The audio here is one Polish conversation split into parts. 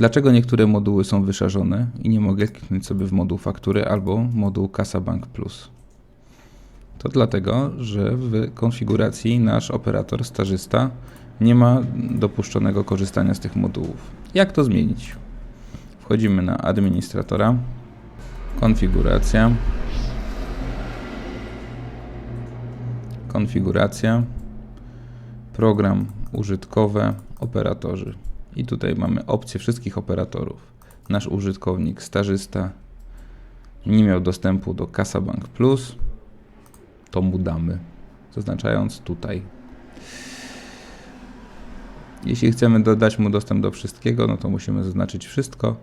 Dlaczego niektóre moduły są wyszarzone i nie mogę kliknąć sobie w moduł faktury albo moduł CasaBank Plus? To dlatego, że w konfiguracji nasz operator stażysta nie ma dopuszczonego korzystania z tych modułów. Jak to zmienić? Wchodzimy na administratora, konfiguracja, konfiguracja, program użytkowe, operatorzy. I tutaj mamy opcję wszystkich operatorów. Nasz użytkownik stażysta nie miał dostępu do CasaBank Plus, to mu damy, zaznaczając tutaj. Jeśli chcemy dodać mu dostęp do wszystkiego, no to musimy zaznaczyć wszystko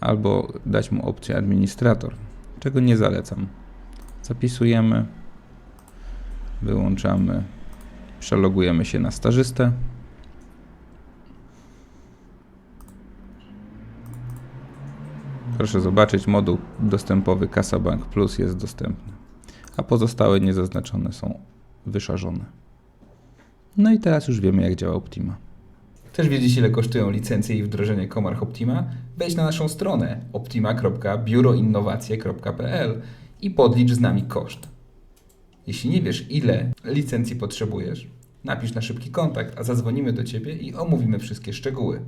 albo dać mu opcję administrator, czego nie zalecam. Zapisujemy, wyłączamy, przelogujemy się na stażystę. Proszę zobaczyć, moduł dostępowy CasaBank Plus jest dostępny, a pozostałe niezaznaczone są wyszarzone. No i teraz już wiemy, jak działa Optima. Chcesz wiedzieć, ile kosztują licencje i wdrożenie Comarch Optima? Wejdź na naszą stronę optima.biuroinnowacje.pl i podlicz z nami koszt. Jeśli nie wiesz, ile licencji potrzebujesz, napisz na szybki kontakt, a zadzwonimy do Ciebie i omówimy wszystkie szczegóły.